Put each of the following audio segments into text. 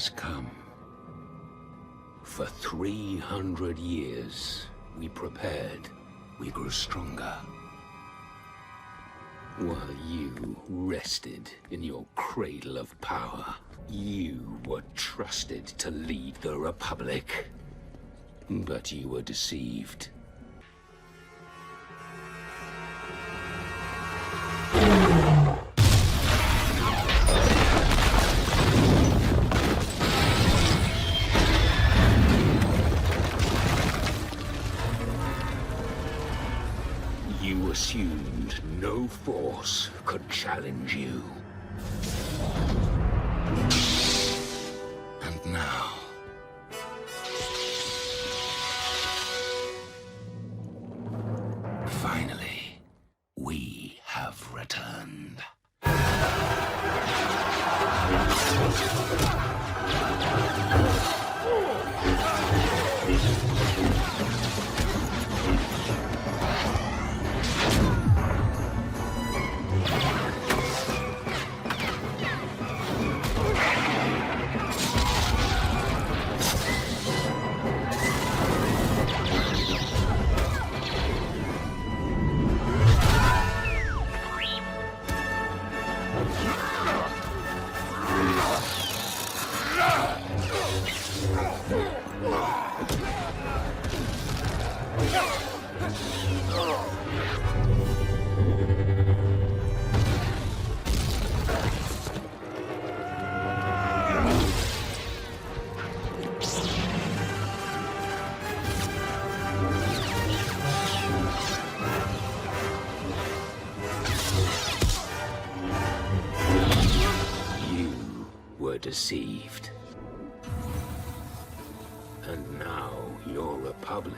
has come. For 300 years, we prepared, we grew stronger. While you rested in your cradle of power, you were trusted to lead the Republic. But you were deceived. You assumed no force could challenge you. Deceived. And now your republic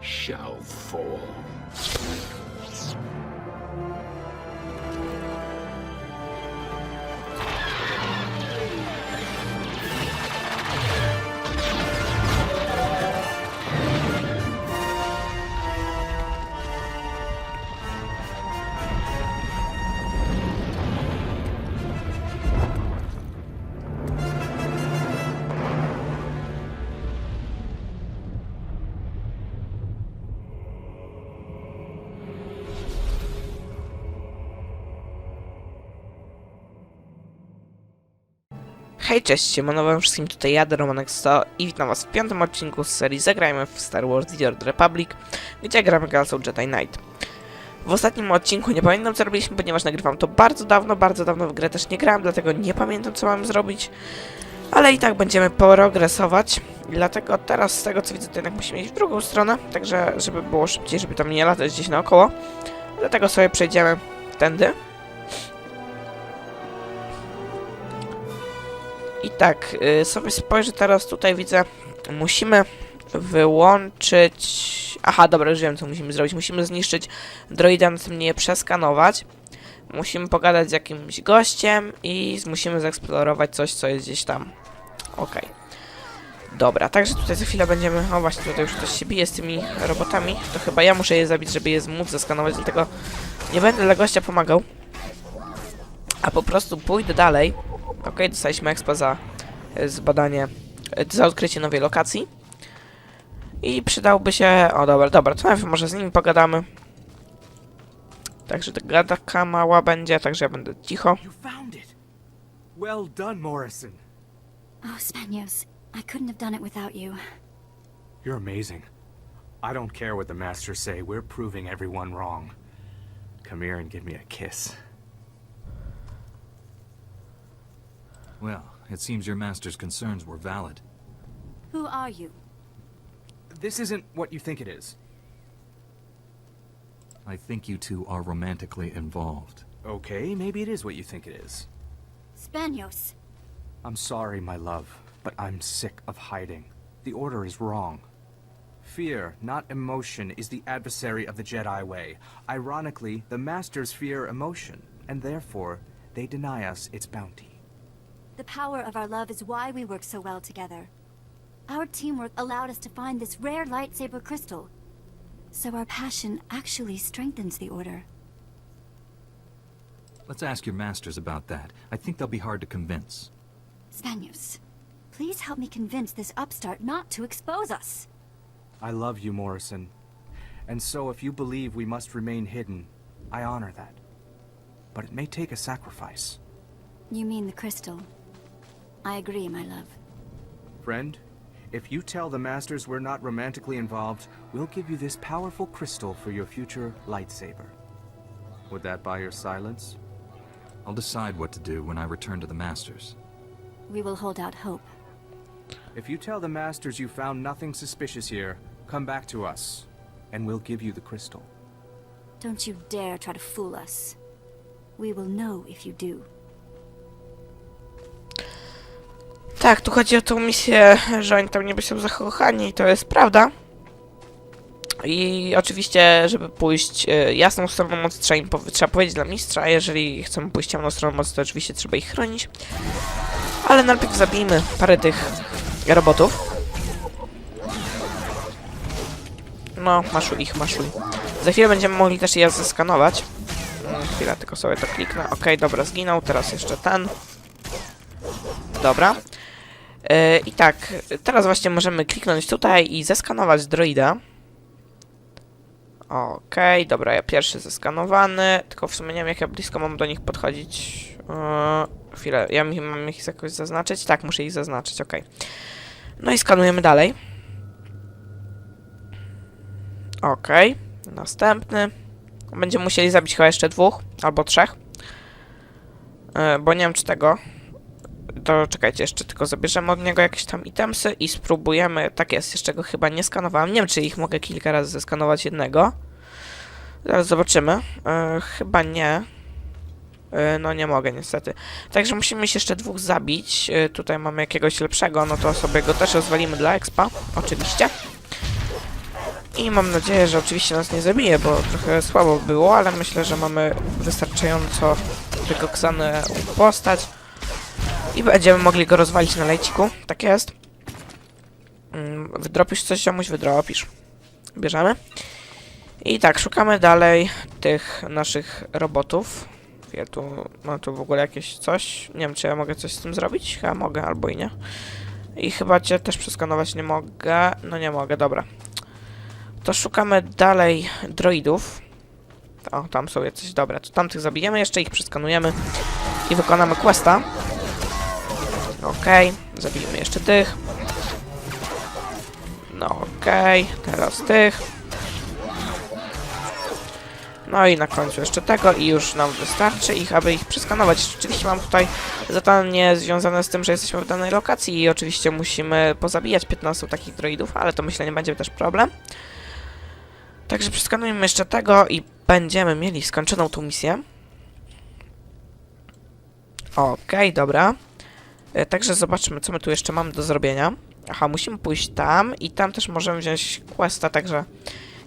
shall fall. Hej, cześć, siemano wszystkim, tutaj ja, Romanek 100 i witam was w piątym odcinku z serii Zagrajmy w Star Wars The Old Republic, gdzie gramy klasą Jedi Knight. W ostatnim odcinku nie pamiętam co robiliśmy, ponieważ nagrywam to bardzo dawno, bardzo dawno w grę też nie grałem, dlatego nie pamiętam co mam zrobić, ale i tak będziemy progresować, dlatego teraz z tego co widzę to jednak musimy iść w drugą stronę, także żeby było szybciej, żeby tam nie latać gdzieś naokoło, dlatego sobie przejdziemy tędy. I tak, y, sobie spojrzę teraz tutaj, widzę, musimy wyłączyć... Aha, dobra, już wiem, co musimy zrobić. Musimy zniszczyć droida, następnie je przeskanować. Musimy pogadać z jakimś gościem i musimy zeksplorować coś, co jest gdzieś tam. Okej. Dobra, także tutaj za chwilę będziemy... O, właśnie, tutaj już ktoś się bije z tymi robotami. To chyba ja muszę je zabić, żeby je móc zeskanować, dlatego nie będę dla gościa pomagał. A po prostu pójdę dalej. Okej, dostaliśmy expa za e, zbadanie, e, za odkrycie nowej lokacji. I przydałby się... O, dobra, dobra, to najpierw może z nimi pogadamy. Także ta gadaka mała będzie, także ja będę cicho. Well done, Morrison. Oh, Spanios, I couldn't have done it without you. You're amazing. I don't care what the masters say, we're proving everyone wrong. Come here and give me a kiss. Well, it seems your master's concerns were valid. Who are you? This isn't what you think it is. I think you two are romantically involved. Okay, maybe it is what you think it is. Spanios. I'm sorry, my love, but I'm sick of hiding. The Order is wrong. Fear, not emotion, is the adversary of the Jedi way. Ironically, the Masters fear emotion, and therefore, they deny us its bounty. The power of our love is why we work so well together. Our teamwork allowed us to find this rare lightsaber crystal. So our passion actually strengthens the Order. Let's ask your masters about that. I think they'll be hard to convince. Svenius, please help me convince this upstart not to expose us. I love you, Morrison. And so if you believe we must remain hidden, I honor that. But it may take a sacrifice. You mean the crystal. I agree, my love. Friend, if you tell the Masters we're not romantically involved, we'll give you this powerful crystal for your future lightsaber. Would that buy your silence? I'll decide what to do when I return to the Masters. We will hold out hope. If you tell the Masters you found nothing suspicious here, come back to us, and we'll give you the crystal. Don't you dare try to fool us. We will know if you do. Tak, tu chodzi o tą misję, że oni tam niby są zakochani to jest prawda. I oczywiście, żeby pójść e, jasną stroną mocy, trzeba, im pow- trzeba powiedzieć dla mistrza, a jeżeli chcemy pójść ciemną stroną mocy, to oczywiście trzeba ich chronić. Ale najpierw zabijmy parę tych robotów. No, maszuj ich, maszuj. Za chwilę będziemy mogli też je zeskanować. Mm, Chwilę, tylko sobie to kliknę. Okej, dobra, zginął. Teraz jeszcze ten. Dobra. Yy, I tak, teraz właśnie możemy kliknąć tutaj i zeskanować droida. Okej, dobra, ja pierwszy zeskanowany, tylko w sumie nie wiem jak ja blisko mam do nich podchodzić. Yy, chwilę, ja mi- mam ich jakoś zaznaczyć? Tak, muszę ich zaznaczyć, okej. No i skanujemy dalej. Okej, następny. Będziemy musieli zabić chyba jeszcze dwóch, albo trzech. Yy, bo nie wiem czy tego to czekajcie, jeszcze tylko zabierzemy od niego jakieś tam itemsy i spróbujemy. Tak jest, jeszcze go chyba nie skanowałem. Nie wiem, czy ich mogę kilka razy zeskanować jednego. Zaraz zobaczymy. E, chyba nie. E, no nie mogę niestety. Także musimy się jeszcze dwóch zabić. E, tutaj mamy jakiegoś lepszego, no to sobie go też rozwalimy dla expa. Oczywiście. I mam nadzieję, że oczywiście nas nie zabije, bo trochę słabo było, ale myślę, że mamy wystarczająco wykoksaną postać. I będziemy mogli go rozwalić na lejciku. Tak jest. Mm, Wydropisz coś czemuś? Wydropisz. Bierzemy. I tak, szukamy dalej tych naszych robotów. Ja tu, mam tu w ogóle jakieś coś. Nie wiem, czy ja mogę coś z tym zrobić? Chyba mogę, albo i nie. I chyba cię też przeskanować nie mogę. No nie mogę, dobra. To szukamy dalej droidów. O, tam są jacyś, dobra. To tamtych zabijemy, jeszcze ich przeskanujemy. I wykonamy questa. Okej, zabijmy jeszcze tych. No okej, teraz tych. No i na końcu jeszcze tego i już nam wystarczy ich, aby ich przeskanować. Oczywiście mam tutaj zadanie związane z tym, że jesteśmy w danej lokacji i oczywiście musimy pozabijać 15 takich droidów, ale to myślę nie będzie też problem. Także przeskanujemy jeszcze tego i będziemy mieli skończoną tą misję. Okej, dobra. E, Także zobaczmy, co my tu jeszcze mamy do zrobienia. Aha, musimy pójść tam i tam też możemy wziąć questa, także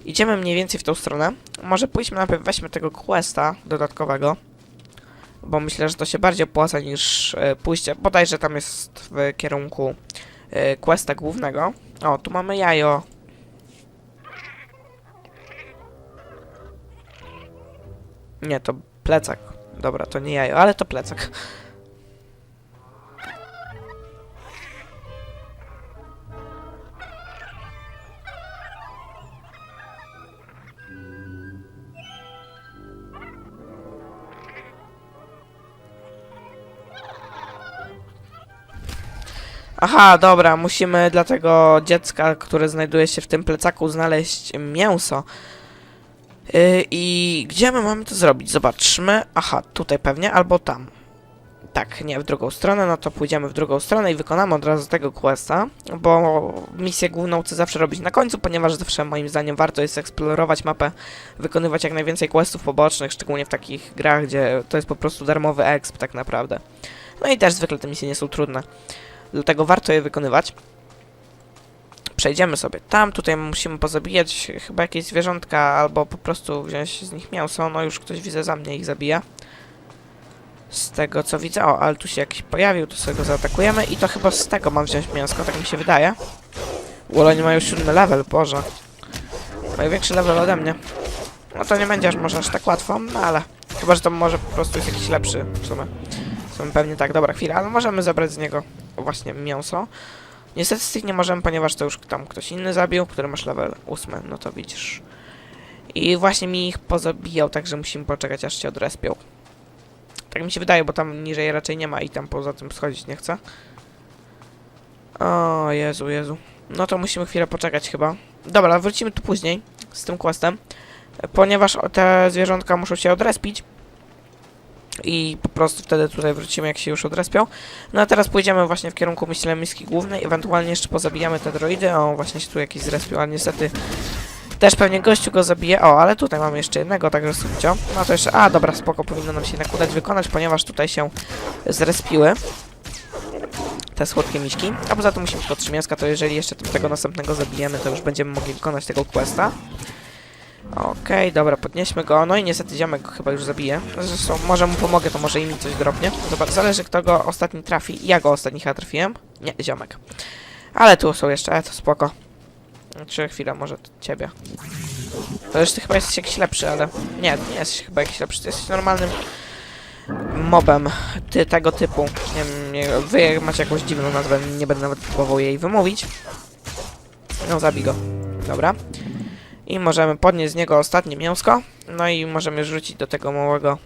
idziemy mniej więcej w tą stronę. Może pójdźmy najpierw, weźmy tego questa dodatkowego, bo myślę, że to się bardziej opłaca niż e, pójście, bodajże tam jest w kierunku e, questa głównego. O, tu mamy jajo. Nie, to plecak. Dobra, to nie jajo, ale to plecak. Aha, dobra, musimy dla tego dziecka, które znajduje się w tym plecaku, znaleźć mięso. Yy, I gdzie my mamy to zrobić? Zobaczmy. Aha, tutaj pewnie, albo tam. Tak, nie, w drugą stronę, no to pójdziemy w drugą stronę i wykonamy od razu tego questa, bo misję główną chcę zawsze robić na końcu, ponieważ zawsze moim zdaniem warto jest eksplorować mapę, wykonywać jak najwięcej questów pobocznych, szczególnie w takich grach, gdzie to jest po prostu darmowy exp tak naprawdę. No i też zwykle te misje nie są trudne. Dlatego warto je wykonywać. Przejdziemy sobie tam, tutaj musimy pozabijać chyba jakieś zwierzątka, albo po prostu wziąć z nich mięso. No już ktoś widzę za mnie ich zabija. Z tego co widzę, o, ale tu się jakiś pojawił, to sobie go zaatakujemy i to chyba z tego mam wziąć mięsko, tak mi się wydaje. Ło, oni mają siódmy level, boże. Mają większy level ode mnie. No to nie będzie aż może aż tak łatwo, no ale... Chyba, że to może po prostu jest jakiś lepszy w sumie. Pewnie tak, dobra chwila, ale możemy zabrać z niego właśnie mięso. Niestety z tych nie możemy, ponieważ to już tam ktoś inny zabił, który masz level 8, no to widzisz. I właśnie mi ich pozabijał, także musimy poczekać aż się odrespią. Tak mi się wydaje, bo tam niżej raczej nie ma i tam poza tym schodzić nie chcę. O Jezu, Jezu. No to musimy chwilę poczekać chyba. Dobra, wrócimy tu później z tym questem. Ponieważ te zwierzątka muszą się odrespić. I po prostu wtedy tutaj wrócimy, jak się już odrespią. No a teraz pójdziemy właśnie w kierunku, myślę, miski głównej. Ewentualnie jeszcze pozabijamy te droidy. O, właśnie się tu jakiś zrespił, ale niestety też pewnie gościu go zabije. O, ale tutaj mamy jeszcze jednego, także subcio. No to jeszcze... A, dobra, spoko, powinno nam się jednak udać wykonać, ponieważ tutaj się zrespiły te słodkie miśki. A poza tym musimy tylko trzy to jeżeli jeszcze tego następnego zabijemy, to już będziemy mogli wykonać tego questa. Okej, dobra, podnieśmy go. No i niestety ziomek go chyba już zabije. Zresztą może mu pomogę, to może i mi coś dropnie. Zobacz, zależy kto go ostatni trafi. Ja go ostatni chyba trafiłem. Nie, ziomek. Ale tu są jeszcze, to spoko. Czy chwila, może ciebie. Już ty chyba jesteś jakiś lepszy, ale... Nie, nie jesteś chyba jakiś lepszy, ty jesteś normalnym mobem ty, tego typu. Nie wiem, wy macie jakąś dziwną nazwę, nie będę nawet próbował jej wymówić. No, zabij go. Dobra. I możemy podnieść z niego ostatnie mięsko. No i możemy rzucić do tego małego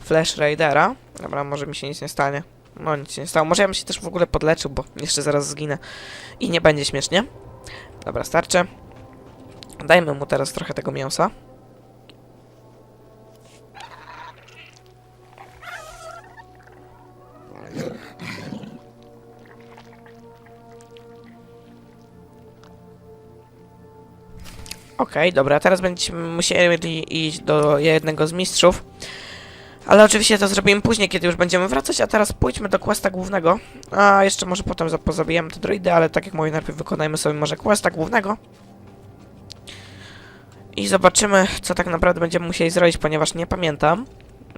Flash Raidera. Dobra, może mi się nic nie stanie. No nic się nie stało. Może ja bym się też w ogóle podleczył, bo jeszcze zaraz zginę. I nie będzie śmiesznie. Dobra, starczy. Dajmy mu teraz trochę tego mięsa. Okej, dobra, teraz będziemy musieli iść do jednego z mistrzów. Ale oczywiście to zrobimy później, kiedy już będziemy wracać, a teraz pójdźmy do questa głównego. A jeszcze może potem za- pozabijamy te droidy, ale tak jak mówię, najpierw wykonajmy sobie może questa głównego. I zobaczymy, co tak naprawdę będziemy musieli zrobić, ponieważ nie pamiętam.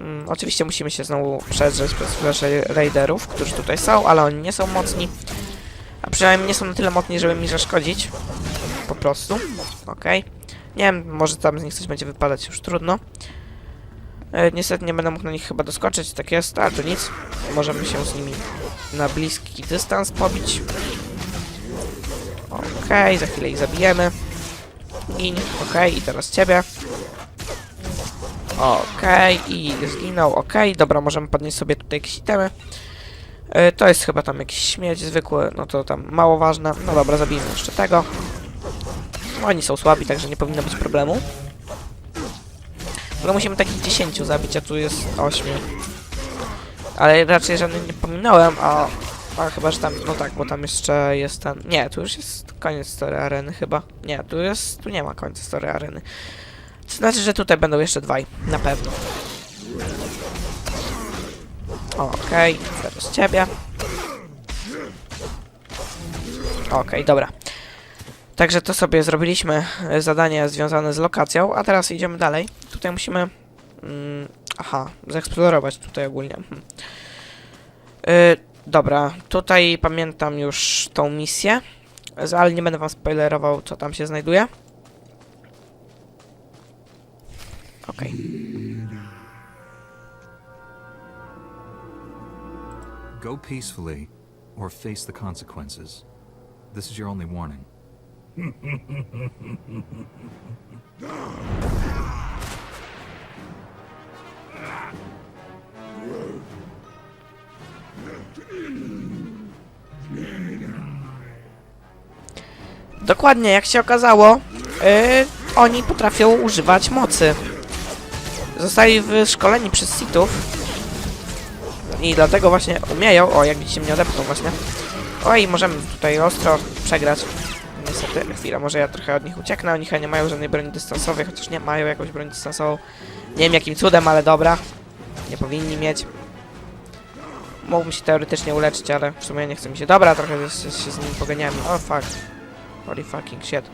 Mm, oczywiście musimy się znowu przedrzeć przez flash raiderów, którzy tutaj są, ale oni nie są mocni. A przynajmniej nie są na tyle mocni, żeby mi zaszkodzić. Po prostu. Okej. Nie wiem, może tam z nich coś będzie wypadać, już trudno. E, niestety nie będę mógł na nich chyba doskoczyć, tak jest, ale to nic. Możemy się z nimi na bliski dystans pobić. Okej, za chwilę ich zabijemy. Gin, okej, i teraz ciebie. Okej, i zginął, okej, dobra, możemy podnieść sobie tutaj jakieś itemy. E, to jest chyba tam jakiś śmieć zwykły, no to tam mało ważne. No dobra, zabijmy jeszcze tego. Oni są słabi, także nie powinno być problemu. Tylko musimy takich 10 zabić, a tu jest 8. Ale raczej żadnych nie pominąłem, a... A chyba, że tam... No tak, bo tam jeszcze jest ten... Nie, tu już jest koniec story areny chyba. Nie, tu jest... Tu nie ma końca story areny. To znaczy, że tutaj będą jeszcze dwaj. Na pewno. Okej, teraz ciebie. Okej, dobra. Także to sobie zrobiliśmy e, zadanie związane z lokacją, a teraz idziemy dalej. Tutaj musimy... Mm, aha, zeksplorować tutaj ogólnie. Hm. Y, dobra, tutaj pamiętam już tą misję, ale nie będę wam spoilerował, co tam się znajduje. Okej. Go peacefully, or face the consequences. This is your only warning. Dokładnie, jak się okazało, yy, oni potrafią używać mocy. Zostali wyszkoleni przez Sithów. I dlatego właśnie umieją. O, jak widzicie, mnie odepchnął właśnie. Oj, możemy tutaj ostro przegrać. Niestety, chwila, może ja trochę od nich ucieknę. Oni chyba nie mają żadnej broni dystansowej, chociaż nie mają jakąś broń dystansową. Nie wiem jakim cudem, ale dobra. Nie powinni mieć. Mógłbym się teoretycznie uleczyć, ale w sumie nie chce mi się. Dobra, trochę się, się z nimi poganiamy. O, fuck. Holy fucking shit.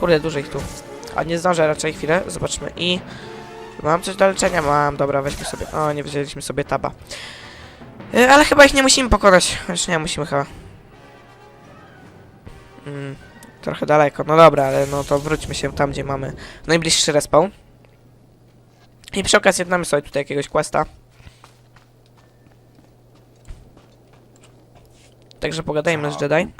Kurde, dużo ich tu. A nie zdążę raczej chwilę. Zobaczmy. I... Mam coś do leczenia? Mam. Dobra, weźmy sobie... O, nie wzięliśmy sobie taba. Y, ale chyba ich nie musimy pokonać. Znaczy nie, musimy chyba. Mm, trochę daleko. No dobra, ale no to wróćmy się tam, gdzie mamy najbliższy respawn. I przy okazji damy sobie tutaj jakiegoś questa. Także pogadajmy z Jedi.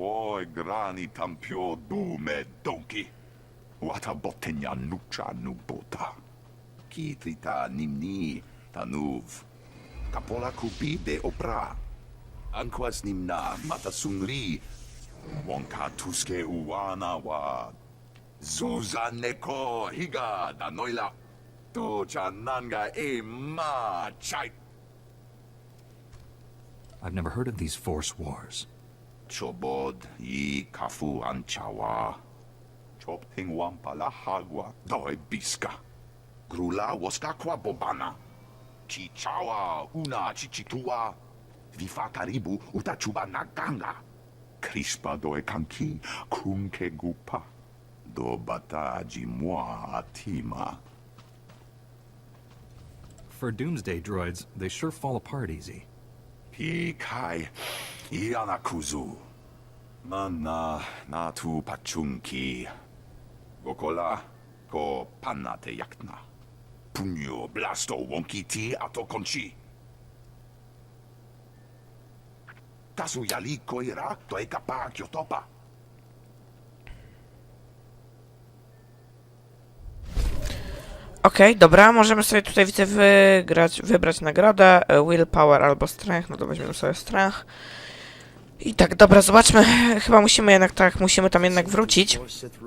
Oi grani tampio dume donki. Wata botenya nucha nubota. Nimni. Kapola kupi de opra. Ankwas nimna matasungri. Wonka tuske uwana wa. Zuza neko higa da noila. To chananga e ma chai. I've never heard of these Force Wars. Chobod i kafu anchawa. Chopting wampala hagwa doe biska. Grula waska kwa bobana. Chichawa una chichitua. Vifa karibu utachuba naganga. Crispa doe kanki kunke gupa. Do bata jimwa atima. For Doomsday droids, they sure fall apart easy. Pikai Ianakuzu. Mana natu pachunki. Gokola ko panate yakna. Punyo blasto wonki ti ato konchi. Tasu yali koira to e kapa kyotopa. Okej, dobra, możemy sobie tutaj widzę wygrać, wybrać nagrodę, e, willpower albo strength, no to weźmiemy sobie strength. I tak, dobra, zobaczmy, chyba musimy jednak tak, musimy tam jednak wrócić.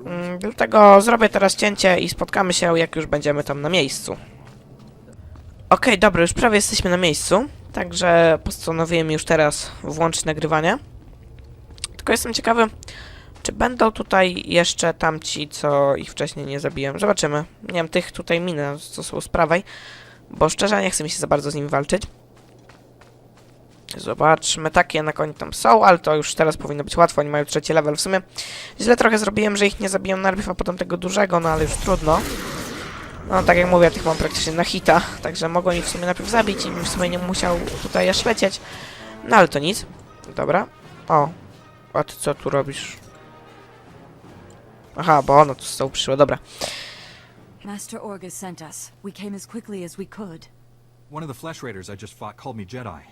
Mm, dlatego zrobię teraz cięcie i spotkamy się, jak już będziemy tam na miejscu. Okej, dobra, już prawie jesteśmy na miejscu, także postanowiłem już teraz włączyć nagrywanie. Tylko jestem ciekawy, czy będą tutaj jeszcze tamci, co ich wcześniej nie zabiłem? Zobaczymy. Nie wiem, tych tutaj minę, co są z prawej, bo szczerze nie chce mi się za bardzo z nimi walczyć. Zobaczmy, takie jednak oni tam są, ale to już teraz powinno być łatwo, oni mają trzeci level. W sumie źle trochę zrobiłem, że ich nie zabiłem najpierw, a potem tego dużego, no ale już trudno. No tak jak mówię, tych mam praktycznie na hita, także mogą ich w sumie najpierw zabić i bym w sumie nie musiał tutaj aż lecieć. No ale to nic. Dobra. O, a ty co tu robisz? Aha, bo ono tu z przyszło, dobra. Master Orgus sent us. We came as quickly as we could. One of the Flesh Raiders I just fought called me Jedi.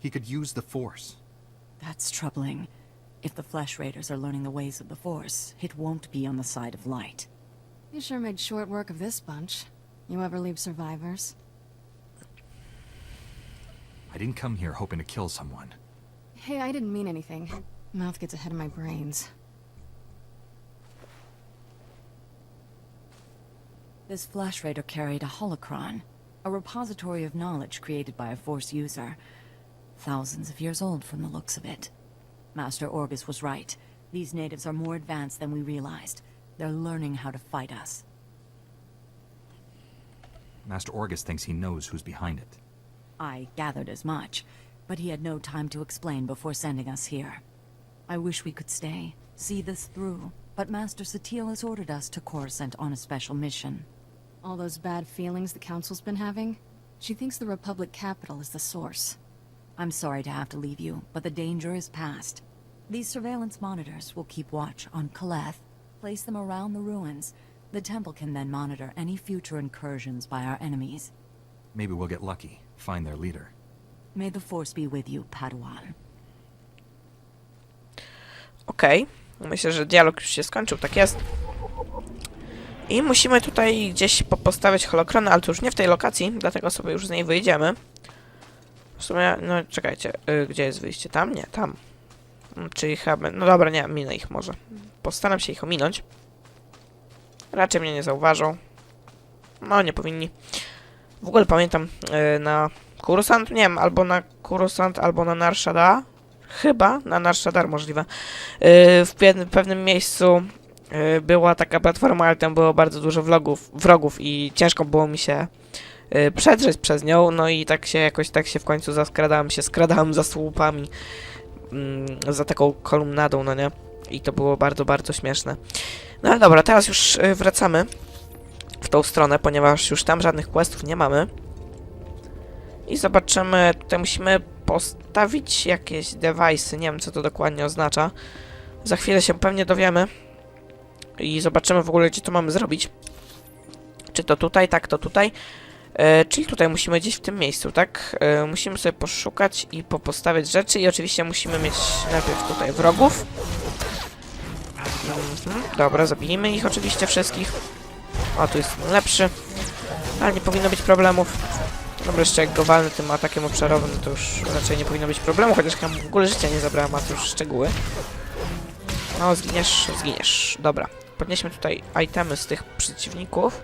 He could use the Force. That's troubling. If the Flesh Raiders are learning the ways of the Force, it won't be on the side of light. You sure made short work of this bunch. You ever leave survivors? I didn't come here hoping to kill someone. Hey, I didn't mean anything. Mouth gets ahead of my brains. This Flash Raider carried a holocron, a repository of knowledge created by a Force user. Thousands of years old from the looks of it. Master Orgus was right. These natives are more advanced than we realized. They're learning how to fight us. Master Orgus thinks he knows who's behind it. I gathered as much, but he had no time to explain before sending us here. I wish we could stay, see this through, but Master Satil has ordered us to Coruscant on a special mission. All those bad feelings the Council's been having? She thinks the Republic capital is the source. I'm sorry to have to leave you, but the danger is past. These surveillance monitors will keep watch on Kaleth, place them around the ruins. The temple can then monitor any future incursions by our enemies. Maybe we'll get lucky, find their leader. May the Force be with you, Padawan. Okej. Myślę, że dialog już się skończył, tak jest. I musimy tutaj gdzieś po postawić holokronę, ale to już nie w tej lokacji, dlatego sobie już z niej wyjdziemy. W sumie, no czekajcie, y, gdzie jest wyjście? Tam? Nie, tam. Mm, Czyli chyba, no dobra, nie, minę ich może. Postaram się ich ominąć. Raczej mnie nie zauważą. No, nie powinni. W ogóle pamiętam y, na Kurusant, nie wiem, albo na Kurusant, albo na Narshada. Chyba na Narshadar możliwe. Y, w pewnym miejscu y, była taka platforma, ale tam było bardzo dużo vlogów, wrogów i ciężko było mi się y, przedrzeć przez nią, no i tak się jakoś tak się w końcu zaskradałem się, skradałem za słupami mm, za taką kolumnadą, no nie? I to było bardzo, bardzo śmieszne. No ale dobra, teraz już y, wracamy w tą stronę, ponieważ już tam żadnych questów nie mamy. I zobaczymy, tutaj musimy postawić jakieś device'y, nie wiem co to dokładnie oznacza. Za chwilę się pewnie dowiemy. I zobaczymy w ogóle, gdzie to mamy zrobić. Czy to tutaj, tak, to tutaj. E, czyli tutaj musimy gdzieś w tym miejscu, tak? E, musimy sobie poszukać i popostawiać rzeczy i oczywiście musimy mieć najpierw tutaj wrogów. Dobra, zabijmy ich oczywiście wszystkich. O, tu jest lepszy. Ale nie powinno być problemów. Dobra, jeszcze jak go walnę tym atakiem obszarowym, to już raczej nie powinno być problemu, chociaż ja w ogóle życia nie zabrałem, a to już szczegóły. No, zginiesz, zginiesz. Dobra, podnieśmy tutaj itemy z tych przeciwników.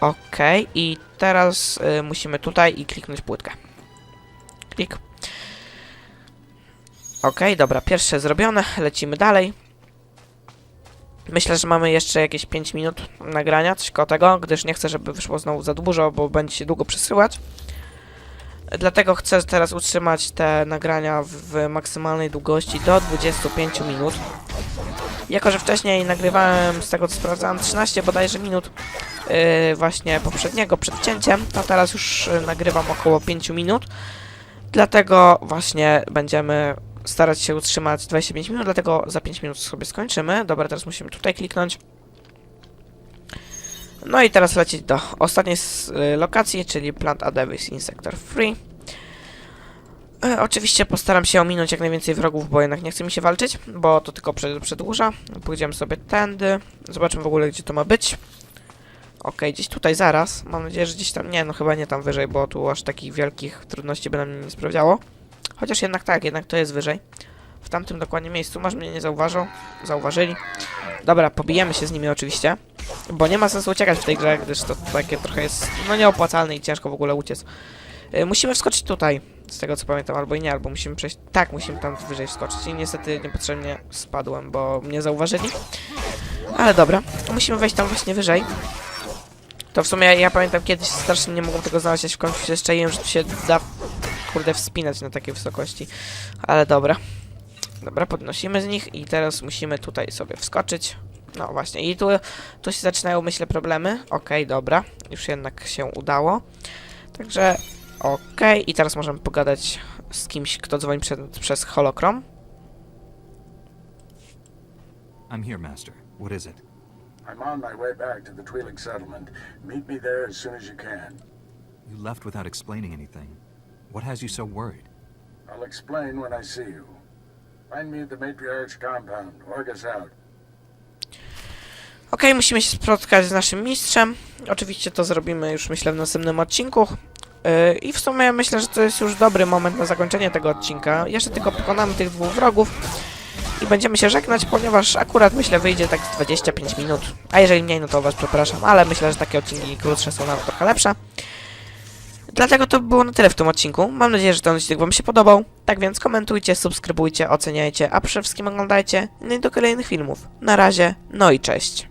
Okej, i teraz y, musimy tutaj i kliknąć płytkę. Klik. Okej, dobra, pierwsze zrobione, lecimy dalej. Myślę, że mamy jeszcze jakieś 5 minut nagrania, coś koło tego, gdyż nie chcę, żeby wyszło znowu za dużo, bo będzie się długo przesyłać. Dlatego chcę teraz utrzymać te nagrania w maksymalnej długości do 25 minut. Jako, że wcześniej nagrywałem, z tego co sprawdzałem, 13 bodajże minut yy, właśnie poprzedniego przed cięciem, to teraz już yy, nagrywam około 5 minut. Dlatego właśnie będziemy starać się utrzymać 25 minut, dlatego za 5 minut sobie skończymy. Dobra, teraz musimy tutaj kliknąć. No i teraz lecieć do ostatniej y, lokacji, czyli Plant Adebis in Sector Free. E, oczywiście postaram się ominąć jak najwięcej wrogów, bo jednak nie chce mi się walczyć, bo to tylko przed, przedłuża. Pójdziemy sobie tędy, zobaczymy w ogóle gdzie to ma być. Okej, gdzieś tutaj zaraz. Mam nadzieję, że gdzieś tam. Nie, no chyba nie tam wyżej, bo tu aż takich wielkich trudności by nam nie sprawiało. Chociaż jednak tak, jednak to jest wyżej. W tamtym dokładnie miejscu. Masz mnie nie zauważą. Zauważyli. Dobra, pobijemy się z nimi oczywiście. Bo nie ma sensu uciekać w tej grze, gdyż to takie trochę jest no nieopłacalne i ciężko w ogóle uciec. Y, musimy wskoczyć tutaj. Z tego co pamiętam, albo i nie, albo musimy przejść. Tak, musimy tam wyżej wskoczyć. I niestety niepotrzebnie spadłem, bo mnie zauważyli. Ale dobra, musimy wejść tam właśnie wyżej. To w sumie ja pamiętam kiedyś strasznie nie mogłem tego znaleźć, w końcu się szczaiłem, że tu się da kurde wspinać na takiej wysokości. Ale dobra. Dobra, podnosimy z nich i teraz musimy tutaj sobie wskoczyć. No właśnie, i tu, tu się zaczynają, myślę, problemy. Okej, dobra, już jednak się udało. Także, okej, i teraz możemy pogadać z kimś, kto dzwoni przed, przez holokrom. I'm here, Master. What is it? I'm on my way back to the Twi'lek settlement. Meet me there as soon as you can. You left without explaining anything. What has you so worried? I'll explain when I see you. Find me at the Matriarch's compound. Orgus out. Okej, musimy się spotkać z naszym mistrzem. Oczywiście to zrobimy już myślę w następnym odcinku. Yy, I w sumie myślę, że to jest już dobry moment na zakończenie tego odcinka. Jeszcze tylko pokonamy tych dwóch wrogów i będziemy się żegnać, ponieważ akurat myślę wyjdzie tak z 25 minut. A jeżeli mniej, no to was przepraszam, ale myślę, że takie odcinki krótsze są nawet trochę lepsze. Dlatego to było na tyle w tym odcinku. Mam nadzieję, że ten odcinek wam się podobał. Tak więc komentujcie, subskrybujcie, oceniajcie, a przede wszystkim oglądajcie. No i do kolejnych filmów. Na razie, no i cześć.